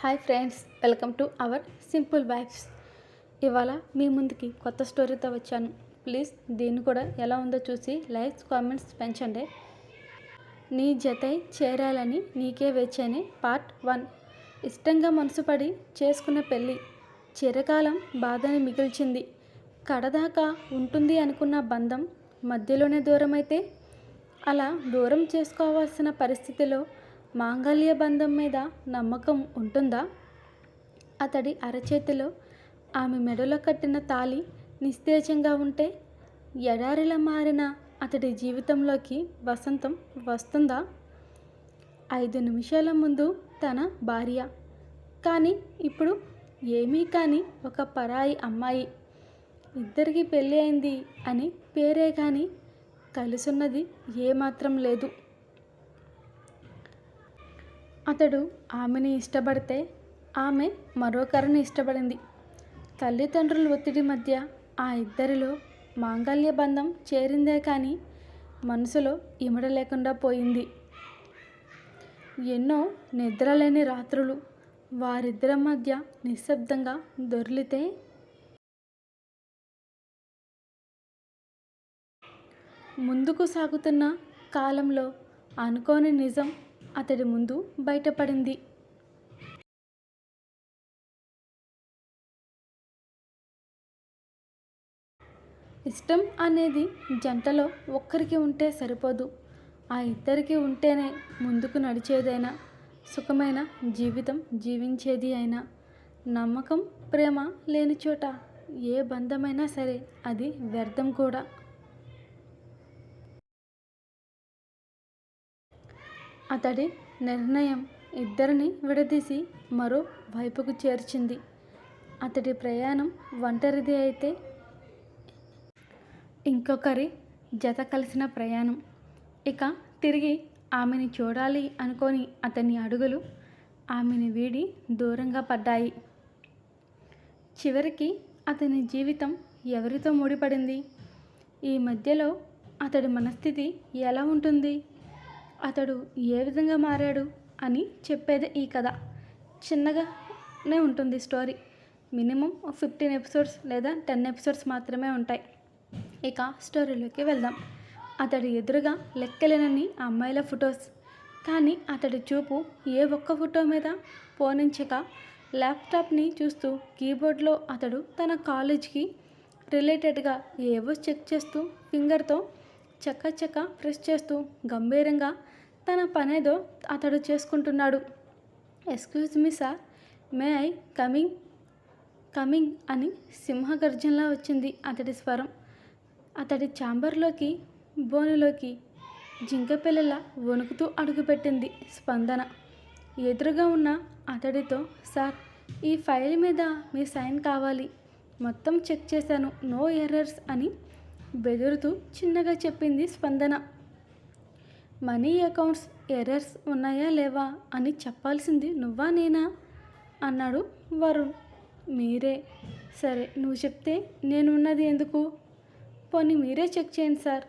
Hi friends welcome to our simple wives. ఇవాళ మీ ముందుకి కొత్త స్టోరీతో వచ్చాను. ప్లీజ్ దీన్ని కూడా ఎలా ఉందో చూసి లైక్స్ కామెంట్స్ పెంచండి. నీ జతై చేరాలని నీకే వేచానే పార్ట్ వన్. ఇష్టంగా మనసుపడి చేసుకున్న పెళ్ళి. చిరకాలం బాధని మిగిల్చింది. కడదాకా ఉంటుంది అనుకున్న బంధం మధ్యలోనే దూరమైతే అలా దూరం చేసుకోవాల్సిన పరిస్థితిలో మాంగళ్య బంధం మీద నమ్మకం ఉంటుందా? అతడి అరచేతిలో ఆమె మెడలో కట్టిన తాళి నిస్తేజంగా ఉంటే ఎడారిలా మారిన అతడి జీవితంలోకి వసంతం వస్తుందా? ఐదు నిమిషాల ముందు తన భార్య. కానీ ఇప్పుడు ఏమీ కానీ ఒక పరాయి అమ్మాయి. ఇద్దరికి పెళ్ళి అయింది అని పేరే కానీ కలిసున్నది ఏమాత్రం లేదు. అతడు ఆమెని ఇష్టపడితే ఆమె మరొకరిని ఇష్టపడింది. తల్లిదండ్రుల ఒత్తిడి మధ్య ఆ ఇద్దరిలో మాంగళ్య బంధం చేరిందే కానీ మనసులో ఇమడ లేకుండా పోయింది. ఎన్నో నిద్రలేని రాత్రులు వారిద్దరి మధ్య నిశ్శబ్దంగా దొర్లితే ముందుకు సాగుతున్న కాలంలో అనుకోని నిజం అతడి ముందు బయటపడింది. ఇష్టం అనేది జంటలో ఒక్కరికి ఉంటే సరిపోదు. ఆ ఇద్దరికి ఉంటేనే ముందుకు నడిచేదైనా సుఖమైన జీవితం జీవించేది అయినా నమ్మకం ప్రేమ లేని చోట ఏ బంధమైనా సరే అది వ్యర్థం కూడా. అతడి నిర్ణయం ఇద్దరిని విడదీసి మరో వైపుకు చేర్చింది. అతడి ప్రయాణం ఒంటరిది అయితే ఇంకొకరి జత కలిసిన ప్రయాణం. ఇక తిరిగి ఆమెని చూడాలి అనుకొని అతని అడుగులు ఆమెని వీడి దూరంగా పడ్డాయి. చివరికి అతని జీవితం ఎవరితో ముడిపడింది? ఈ మధ్యలో అతడి మనస్థితి ఎలా ఉంటుంది? అతడు ఏ విధంగా మారాడు అని చెప్పేది ఈ కథ. చిన్నగానే ఉంటుంది స్టోరీ. మినిమం ఫిఫ్టీన్ ఎపిసోడ్స్ లేదా టెన్ ఎపిసోడ్స్ మాత్రమే ఉంటాయి. ఇక స్టోరీలోకి వెళ్దాం. అతడి ఎదురుగా లెక్కలేనని అమ్మాయిల ఫొటోస్. కానీ అతడి చూపు ఏ ఒక్క ఫోటో మీద పోనించక ల్యాప్టాప్ని చూస్తూ కీబోర్డ్లో అతడు తన కాలేజ్కి రిలేటెడ్గా ఏవో చెక్ చేస్తూ ఫింగర్తో చక్క చక్క ప్రెస్ చేస్తూ గంభీరంగా తన పనేదో అతడు చేసుకుంటున్నాడు. Excuse me sir may I coming coming అని సింహగర్జనలా వచ్చింది అతడి స్వరం. అతడి ఛాంబర్లోకి బోనులోకి జింకపిల్లల వణుకుతూ అడుగుపెట్టింది స్పందన. ఎదురుగా ఉన్న అతడితో సార్ ఈ ఫైల్ మీద మీ సైన్ కావాలి. మొత్తం చెక్ చేశాను. నో ఎర్రర్స్ అని బెదురుతూ చిన్నగా చెప్పింది స్పందన. మనీ అకౌంట్స్ ఎర్రర్స్ ఉన్నాయా లేవా అని చెప్పాల్సింది నువ్వా నేనా? అన్నాడు వరుణ్. మీరే. సరే నువ్వు చెప్తే నేను ఉన్నది ఎందుకు? పోనీ మీరే చెక్ చేయండి సార్.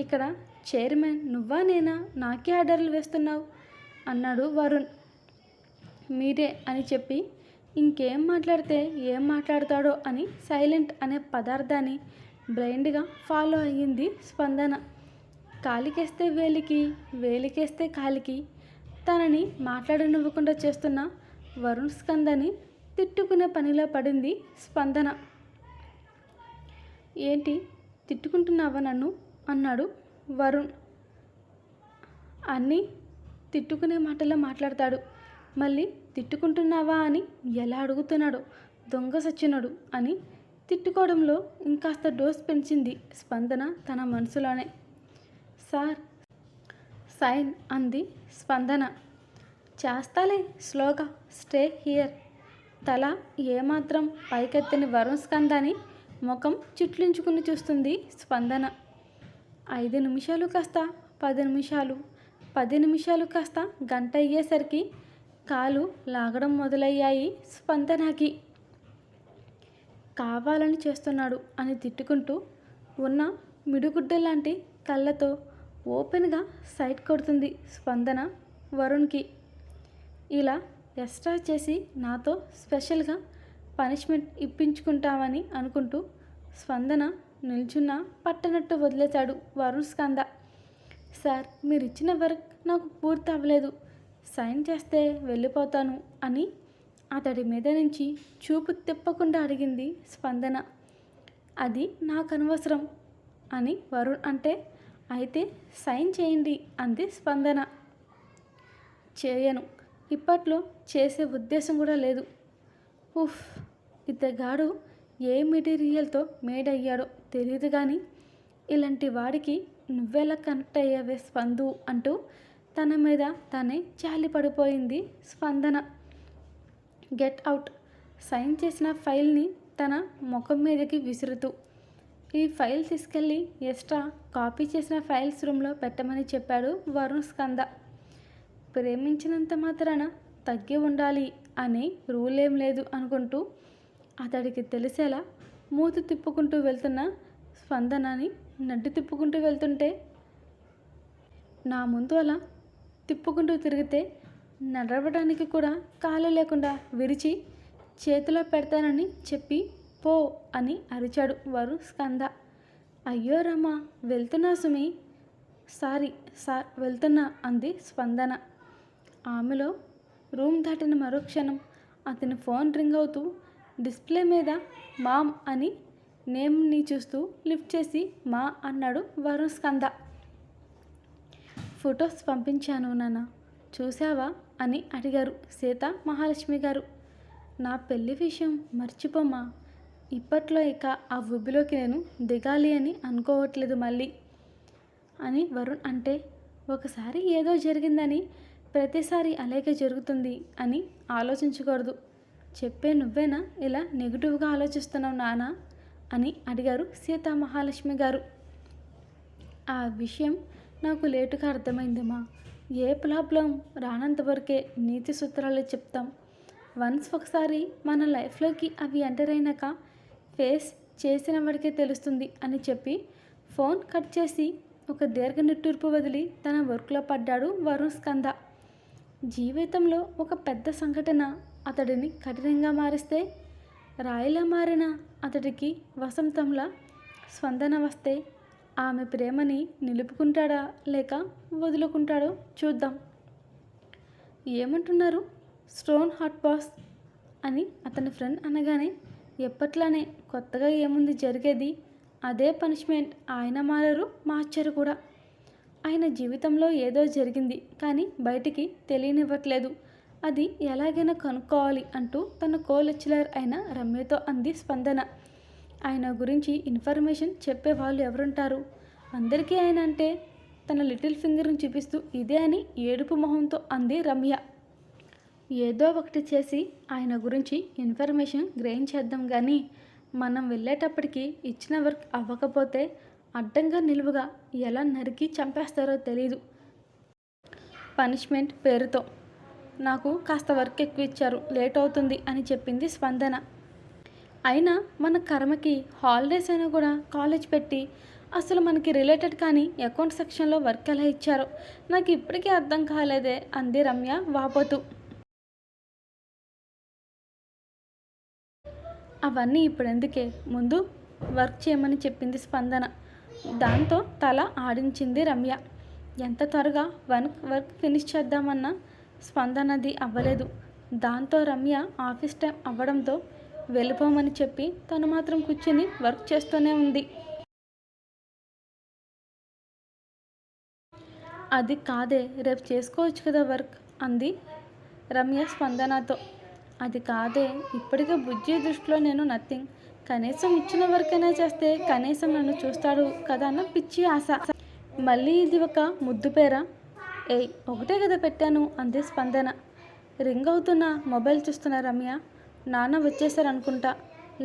ఇక్కడ చైర్మన్ నువ్వా నేనా? నాకే ఆర్డర్లు వేస్తున్నావు అన్నాడు వరుణ్. మీరే అని చెప్పి ఇంకేం మాట్లాడితే ఏం మాట్లాడతాడో అని సైలెంట్ అనే పదార్థాన్ని బ్లైండ్గా ఫాలో అయ్యింది స్పందన. కాలికేస్తే వేలికి వేలికేస్తే కాలికి తనని మాట్లాడనివ్వకుండా చేస్తున్న వరుణ్ స్కందని తిట్టుకునే పనిలో పడింది స్పందన. ఏంటి? తిట్టుకుంటున్నావా నన్ను? అన్నాడు వరుణ్. అన్నీ తిట్టుకునే మాటల్లో మాట్లాడతాడు. మళ్ళీ తిట్టుకుంటున్నావా అని ఎలా అడుగుతున్నాడు దొంగ సచ్చినడు అని తిట్టుకోవడంలో ఇంకాస్త డోస్ పెంచింది స్పందన తన మనసులోనే. సార్. సైన్ అంది స్పందన. చేస్తాలే స్లోగా స్టే హియర్. తల ఏమాత్రం పైకెత్తిన వరుణ్ స్కందని ముఖం చుట్లించుకుని చూస్తుంది స్పందన. ఐదు నిమిషాలు కాస్త పది నిమిషాలు. పది నిమిషాలు కాస్త గంట అయ్యేసరికి కాలు లాగడం మొదలయ్యాయి స్పందనకి. కావాలని చేస్తున్నాడు అని తిట్టుకుంటూ ఉన్న మిడుగుడ్డ లాంటి కళ్ళతో ఓపెన్గా సైట్ కొడుతుంది స్పందన వరుణ్కి. ఇలా ఎక్స్ట్రా చేసి నాతో స్పెషల్గా పనిష్మెంట్ ఇప్పించుకుంటామని అనుకుంటూ స్పందన నిల్చున్న పట్టనట్టు వదిలేశాడు వరుణ్ స్కంద. సార్ మీరు ఇచ్చిన వర్క్ నాకు పూర్తి అవ్వలేదు. సైన్ చేస్తే వెళ్ళిపోతాను అని అతడి మీద నుంచి చూపు తిప్పకుండా అడిగింది స్పందన. అది నాకు అనవసరం అని వరుణ్ అంటే అయితే సైన్ చేయండి అంది స్పందన. చేయను. ఇప్పట్లో చేసే ఉద్దేశం కూడా లేదు. ఉఫ్ ఇద్దగాడు ఏ మెటీరియల్తో మేడ్ అయ్యాడో తెలియదు కానీ ఇలాంటి వాడికి నువ్వెలా కనెక్ట్ అయ్యావే స్పందు అంటూ తన మీద తనే జాలి పడిపోయింది స్పందన. Get out. సైన్ చేసిన ఫైల్ని తన ముఖం మీదకి విసురుతూ ఈ ఫైల్ తీసుకెళ్ళి ఎక్స్ట్రా కాపీ చేసిన ఫైల్స్ రూమ్లో పెట్టమని చెప్పాడు వరుణ్ స్కంద. ప్రేమించినంత మాత్రాన తగ్గి ఉండాలి అనే రూల్ ఏం లేదు అనుకుంటూ అతడికి తెలిసేలా మూతి తిప్పుకుంటూ వెళ్తున్న స్పందనని నడ్డు తిప్పుకుంటూ వెళ్తుంటే నా ముందు అలా తిప్పుకుంటూ తిరిగితే నడవడానికి కూడా కాలు లేకుండా విరిచి చేతిలో పెడతానని చెప్పి పో అని అరిచాడు వరుణ్ స్కంద. అయ్యో రమ్మా వెళ్తున్నా సుమి. సారీ సార్ వెళ్తున్నా అంది స్పందన. ఆమెలో రూమ్ దాటిన మరో క్షణం. అతని ఫోన్ రింగ్ అవుతూ డిస్ప్లే మీద మామ్ అని నేమ్ని చూస్తూ లిఫ్ట్ చేసి మా అన్నాడు వరుణ్ స్కంద. ఫొటోస్ పంపించాను నాన్న. చూసావా అని అడిగారు సీత మహాలక్ష్మి గారు. నా పెళ్ళి విషయం మర్చిపోమా? ఇప్పట్లో ఇక ఆ ఉబ్బిలోకి నేను దిగాలి అని అనుకోవట్లేదు మళ్ళీ. అని వరుణ్ అంటే ఒకసారి ఏదో జరిగిందని ప్రతిసారి అలాగే జరుగుతుంది అని ఆలోచించకూడదు. చెప్పే నువ్వేనా? ఇలా నెగిటివ్గా ఆలోచిస్తున్నావు నానా? అని అడిగారు సీతా మహాలక్ష్మి గారు. ఆ విషయం నాకు లేటుగా అర్థమైందమ్మా ఏ ప్రాబ్లం? రానంత వరకే నీతి సూత్రాలు చెప్తాం. వన్స్ ఒకసారి మన లైఫ్లోకి అవి ఎంటర్ అయినాక ఫేస్ చేసిన వాడికే తెలుస్తుంది అని చెప్పి ఫోన్ కట్ చేసి ఒక దీర్ఘ నిట్టూర్పు వదిలి తన వర్క్లో పడ్డాడు వరుణ్ స్కంద. జీవితంలో ఒక పెద్ద సంఘటన అతడిని కఠినంగా మారిస్తే రాయిలా మారిన అతడికి వసంతంలా స్పందన వస్తే ఆమె ప్రేమని నిలుపుకుంటాడా లేక వదులుకుంటాడో చూద్దాం. ఏమంటున్నారు స్టోన్ హాట్ బాస్ అని అతని ఫ్రెండ్ అనగానే ఎప్పట్లానే కొత్తగా ఏముంది జరిగేది? అదే పనిష్మెంట్. ఆయన మారరు మార్చారు కూడా. ఆయన జీవితంలో ఏదో జరిగింది కానీ బయటికి తెలియనివ్వట్లేదు. అది ఎలాగైనా కనుక్కోవాలి అంటూ తన కో లెక్చరర్ అయిన రమ్యతో అంది స్పందన. ఆయన గురించి ఇన్ఫర్మేషన్ చెప్పే వాళ్ళు ఎవరుంటారు? అందరికీ ఆయన అంటే తన లిటిల్ ఫింగర్ని చూపిస్తూ ఇదే అని ఏడుపు మొహంతో అంది రమ్య. ఏదో ఒకటి చేసి ఆయన గురించి ఇన్ఫర్మేషన్ గ్రహించేద్దాం కానీ మనం వెళ్ళేటప్పటికి ఇచ్చిన వర్క్ అవ్వకపోతే అడ్డంగా నిలువుగా ఎలా నరికి చంపేస్తారో తెలీదు. పనిష్మెంట్ పేరుతో. నాకు కాస్త వర్క్ ఎక్కువ ఇచ్చారు లేట్ అవుతుంది అని చెప్పింది స్పందన. అయినా మన కర్మకి హాలిడేస్ అయినా కూడా కాలేజ్ పెట్టి అసలు మనకి రిలేటెడ్ కానీ అకౌంట్ సెక్షన్లో వర్క్ ఎలా ఇచ్చారో నాకు ఇప్పటికీ అర్థం కాలేదే అంది రమ్య వాపోతూ. అవన్నీ ఇప్పుడు ఎందుకే ముందు వర్క్ చేయమని చెప్పింది స్పందన. దాంతో తల ఆడించింది రమ్య. ఎంత త్వరగా వర్క్ వర్క్ ఫినిష్ చేద్దామన్న స్పందనది అవ్వలేదు. దాంతో రమ్య ఆఫీస్ టైం అవ్వడంతో వెళ్ళిపోమని చెప్పి తను మాత్రం కూర్చొని వర్క్ చేస్తూనే ఉంది. అది కాదే రేపు చేసుకోవచ్చు కదా వర్క్? అంది రమ్య స్పందనతో. అది కాదే ఇప్పటికే బుజ్జి దృష్టిలో నేను నథింగ్ కనీసం ఇచ్చిన వర్కైనా చేస్తే కనీసం నన్ను చూస్తాడు కదా అన్న పిచ్చి ఆశ. మళ్ళీ ఇది ఒక ముద్దు పేర? ఏయ్ ఒకటే కదా పెట్టాను అంది స్పందన. రింగ్ అవుతున్న మొబైల్ చూస్తున్న రమ్య. నాన్న వచ్చేసారనుకుంటా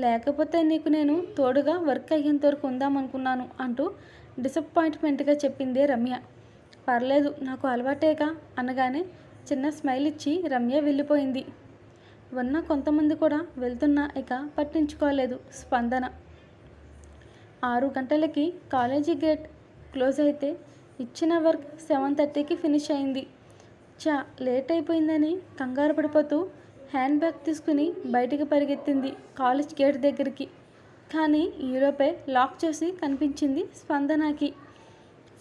లేకపోతే నీకు నేను తోడుగా వర్క్ అయ్యేంత వరకు ఉందామనుకున్నాను అంటూ డిసప్పాయింట్మెంట్గా చెప్పింది రమ్య. పర్లేదు నాకు అలవాటేగా అనగానే చిన్న స్మైల్ ఇచ్చి రమ్య వెళ్ళిపోయింది. ఉన్న కొంతమంది కూడా వెళ్తున్నా ఇక పట్టించుకోలేదు స్పందన. ఆరు గంటలకి కాలేజీ గేట్ క్లోజ్ అయితే ఇచ్చిన వర్క్ సెవెన్ థర్టీకి ఫినిష్ అయింది. చా లేట్ అయిపోయిందని కంగారు పడిపోతూ హ్యాండ్ బ్యాగ్ తీసుకుని బయటికి పరిగెత్తింది కాలేజ్ గేట్ దగ్గరికి. కానీ ఈలోపే లాక్ చేసి కనిపించింది స్పందనకి.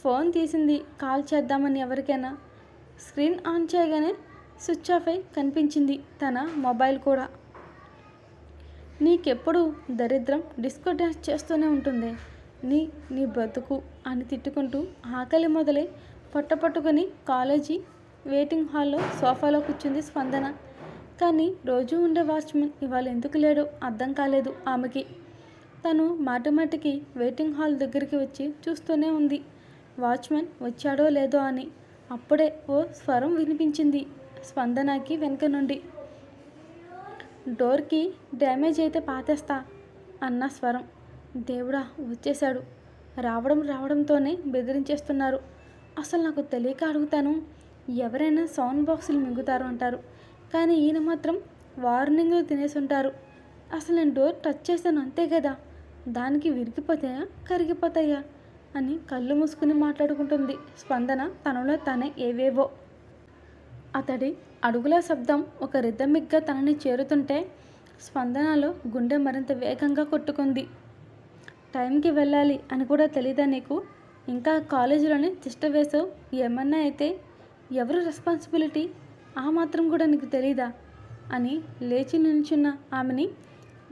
ఫోన్ తీసింది కాల్ చేద్దామని ఎవరికైనా. స్క్రీన్ ఆన్ చేయగానే స్విచ్ ఆఫ్ అయి కనిపించింది తన మొబైల్ కూడా. నీకెప్పుడు దరిద్రం డిస్కో డ్యాన్స్ చేస్తూనే ఉంటుంది. నీ నీ బ్రతుకు అని తిట్టుకుంటూ ఆకలి మొదలై పొట్టపట్టుకుని కాలేజీ వెయిటింగ్ హాల్లో సోఫాలో కూర్చుంది స్పందన. కానీ రోజు ఉండే వాచ్మెన్ ఇవాళ ఎందుకు లేడో అర్థం కాలేదు ఆమెకి. తను మాటిమాటికి వెయిటింగ్ హాల్ దగ్గరికి వచ్చి చూస్తూనే ఉంది. వాచ్మెన్ వచ్చాడో లేదో అని. అప్పుడే ఓ స్వరం వినిపించింది. స్పందనకి వెనుక నుండి. డోర్కి డ్యామేజ్ అయితే పాతేస్తా అన్న స్వరం. దేవుడా వచ్చేశాడు. రావడం రావడంతోనే బెదిరించేస్తున్నారు. అసలు నాకు తెలియక అడుగుతాను ఎవరైనా సౌండ్ బాక్సులు మింగుతారు అంటారు. కానీ ఈయన మాత్రం వార్నింగ్లు తినేసి ఉంటారు అసలు నేను డోర్ టచ్ చేశాను అంతే కదా? దానికి విరిగిపోతాయా కరిగిపోతాయా అని కళ్ళు మూసుకుని మాట్లాడుకుంటుంది. స్పందన తనలో తనే ఏవేవో. అతడి అడుగుల శబ్దం ఒక రిథమిక్గా తనని చేరుతుంటే స్పందనలో గుండె మరింత వేగంగా కొట్టుకుంది. టైంకి వెళ్ళాలి అని కూడా తెలీదా నీకు? ఇంకా కాలేజీలోనే తిష్ట వేసావు ఏమన్నా అయితే ఎవరు రెస్పాన్సిబిలిటీ? ఆ మాత్రం కూడా నీకు తెలీదా? అని లేచి నిల్చున్న ఆమెని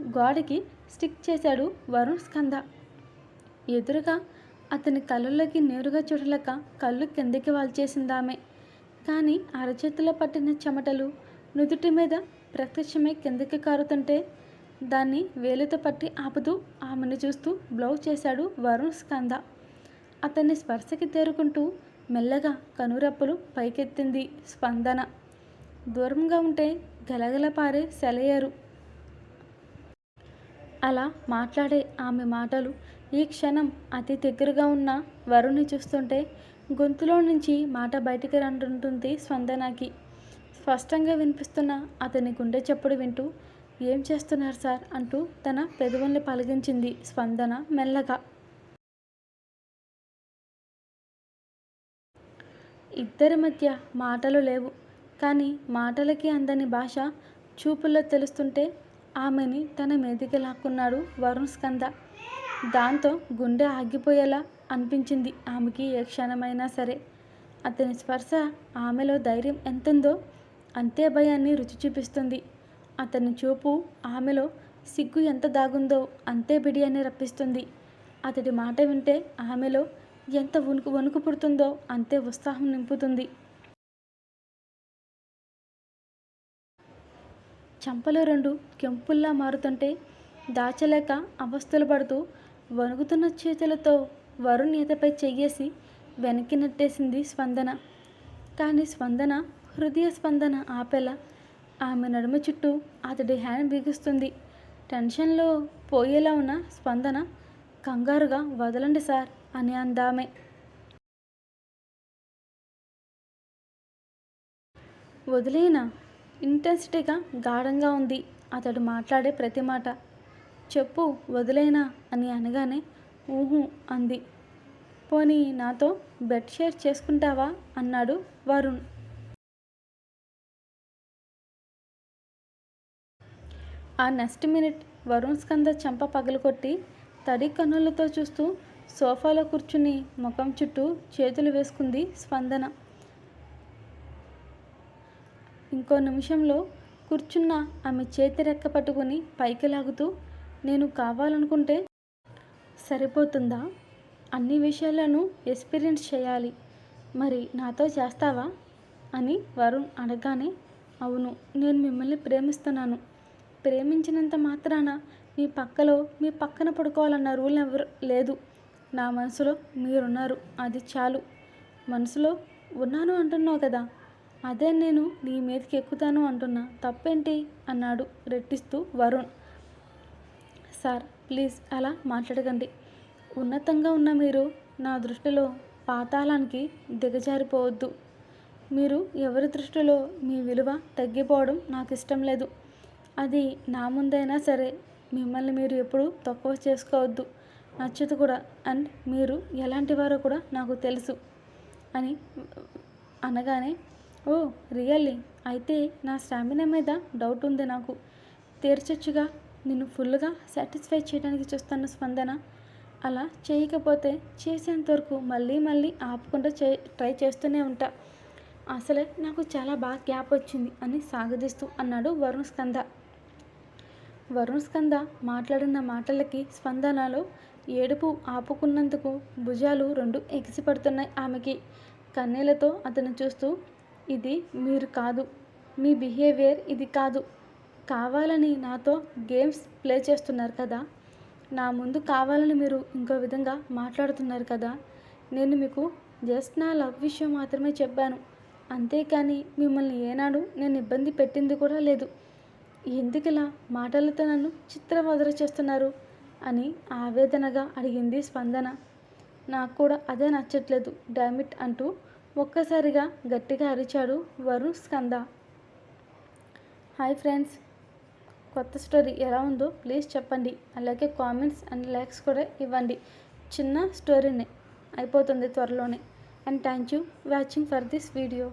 గోడకి స్టిక్ చేశాడు వరుణ్ స్కంద. ఎదురుగా అతని కళ్ళల్లోకి నేరుగా చూడలేక కళ్ళు కిందకి వాల్చేసిందామె. కానీ అరచేతిలో పట్టిన చెమటలు నుదుటి మీద ప్రత్యక్షమై కిందకి కారుతుంటే దాన్ని వేలితో పట్టి ఆపుతూ ఆమెను చూస్తూ బ్లౌజ్ చేశాడు వరుణ్ స్కంద. అతన్ని స్పర్శకి తేరుకుంటూ మెల్లగా కనురెప్పలు పైకెత్తింది స్పందన. దూరంగా ఉంటే గలగల పారే సెలయేరు. అలా మాట్లాడే ఆమె మాటలు ఈ క్షణం అతి దగ్గరగా ఉన్న వరుణ్ణి చూస్తుంటే గొంతులో నుంచి మాట బయటికి రంటుంటుంది స్పందనకి. స్పష్టంగా వినిపిస్తున్న అతని గుండె చప్పుడు వింటూ ఏం చేస్తున్నారు సార్? అంటూ తన పెదవుల్ని పలిగించింది స్పందన మెల్లగా. ఇద్దరి మధ్య మాటలు లేవు కానీ మాటలకి అందని భాష చూపుల్లో తెలుస్తుంటే ఆమెని తన మీదికి లాక్కున్నాడు వరుణ్ స్కంద. దాంతో గుండె ఆగిపోయేలా అనిపించింది ఆమెకి ఏ క్షణమైనా సరే. అతని స్పర్శ ఆమెలో ధైర్యం ఎంతుందో అంతే భయాన్ని రుచి చూపిస్తుంది. అతని చూపు ఆమెలో సిగ్గు ఎంత దాగుందో అంతే బిడియాన్ని రప్పిస్తుంది. అతడి మాట వింటే ఆమెలో ఎంత వణుకు వణుకు పుడుతుందో అంతే ఉత్సాహం నింపుతుంది. చంపలు రెండు కెంపుల్లా మారుతుంటే దాచలేక అవస్థలు పడుతూ వణుకుతున్న చేతులతో వరుణ్ ఈతపై చెయ్యేసి వెనక్కి నెట్టేసింది స్పందన. కానీ స్పందన హృదయ స్పందన ఆపేలా ఆమె నడుమ చుట్టూ అతడి హ్యాండ్ బిగుస్తుంది. టెన్షన్లో పోయేలా ఉన్న స్పందన కంగారుగా వదలండి సార్ అని అందామే. వదిలేనా? ఇంటెన్సిటీగా గాఢంగా ఉంది. అతడు మాట్లాడే ప్రతి మాట చెప్పు వదిలేనా? అని అనగానే ఊహు అంది. పోనీ నాతో బెడ్ షేర్ చేసుకుంటావా? అన్నాడు వరుణ్. ఆ నెక్స్ట్ మినిట్ వరుణ్ స్కంద చెంప పగలుకొట్టి తడి కన్నులతో చూస్తూ సోఫాలో కూర్చుని ముఖం చుట్టూ చేతులు వేసుకుంది స్పందన. ఇంకో నిమిషంలో కూర్చున్న ఆమె చేతి రెక్క పట్టుకుని పైకి లాగుతూ నేను కావాలనుకుంటే సరిపోతుందా? అన్ని విషయాలను ఎక్స్పీరియన్స్ చేయాలి. మరి నాతో చేస్తావా? అని వరుణ్ అడగానే అవును నేను మిమ్మల్ని ప్రేమిస్తున్నాను. ప్రేమించినంత మాత్రాన మీ పక్కలో మీ పక్కన పడుకోవాలన్న రూల్ ఎవరు లేదు. నా మనసులో మీరున్నారు అది చాలు. మనసులో ఉన్నాను అంటున్నావు కదా అదే నేను నీ మీదకి ఎక్కుతాను అంటున్నా. తప్పేంటి? అన్నాడు రెట్టిస్తూ వరుణ్. సార్ ప్లీజ్ అలా మాట్లాడకండి. ఉన్నతంగా ఉన్న మీరు నా దృష్టిలో పాతాళానికి దిగజారిపోవద్దు. మీరు ఎవరి దృష్టిలో మీ విలువ తగ్గిపోవడం నాకు ఇష్టం లేదు. అది నా ముందైనా సరే మిమ్మల్ని మీరు ఎప్పుడు తక్కువ చేసుకోవద్దు. నచ్చదు కూడా. అండ్ మీరు ఎలాంటి వారో కూడా నాకు తెలుసు. అని అనగానే ఓ రియల్లీ అయితే నా స్టామినా మీద డౌట్ ఉంది నాకు. తీర్చొచ్చుగా. నిన్ను ఫుల్గా సాటిస్ఫై చేయడానికి చూస్తాను స్పందన. అలా చేయకపోతే చేసేంత వరకు మళ్ళీ మళ్ళీ ఆపకుండా చే ట్రై చేస్తూనే ఉంటా. అసలే నాకు చాలా బాగా గ్యాప్ వచ్చింది అని సాగదీస్తూ అన్నాడు వరుణ్ స్కంద. వరుణ్ స్కంద మాట్లాడిన మాటలకి స్పందనలో ఏడుపు ఆపుకున్నందుకు భుజాలు రెండు ఎగిసిపడుతున్నాయి ఆమెకి. కన్నీళ్ళతో అతను చూస్తూ ఇది మీరు కాదు. మీ బిహేవియర్ ఇది కాదు. కావాలని నాతో గేమ్స్ ప్లే చేస్తున్నారు కదా? నా ముందు కావాలని మీరు ఇంకో విధంగా మాట్లాడుతున్నారు కదా? నేను మీకు జస్ట్ నా లవ్ విషయం మాత్రమే చెప్పాను. అంతేకాని మిమ్మల్ని ఏనాడు నేను ఇబ్బంది పెట్టింది కూడా లేదు. ఎందుకు ఇలా మాటలతో నన్ను చిత్రవదర చేస్తున్నారు? అని ఆవేదనగా అడిగింది స్పందన. నాకు కూడా అదే నచ్చట్లేదు డామిట్ అంటూ ఒక్కసారిగా గట్టిగా అరిచాడు వరుణ్ స్కంద. హాయ్ ఫ్రెండ్స్ కొత్త స్టోరీ ఎలా ఉందో ప్లీజ్ చెప్పండి. అలాగే కామెంట్స్ అండ్ లైక్స్ కూడా ఇవ్వండి. చిన్న స్టోరీనే అయిపోతుంది త్వరలోనే. And thank you watching for this video.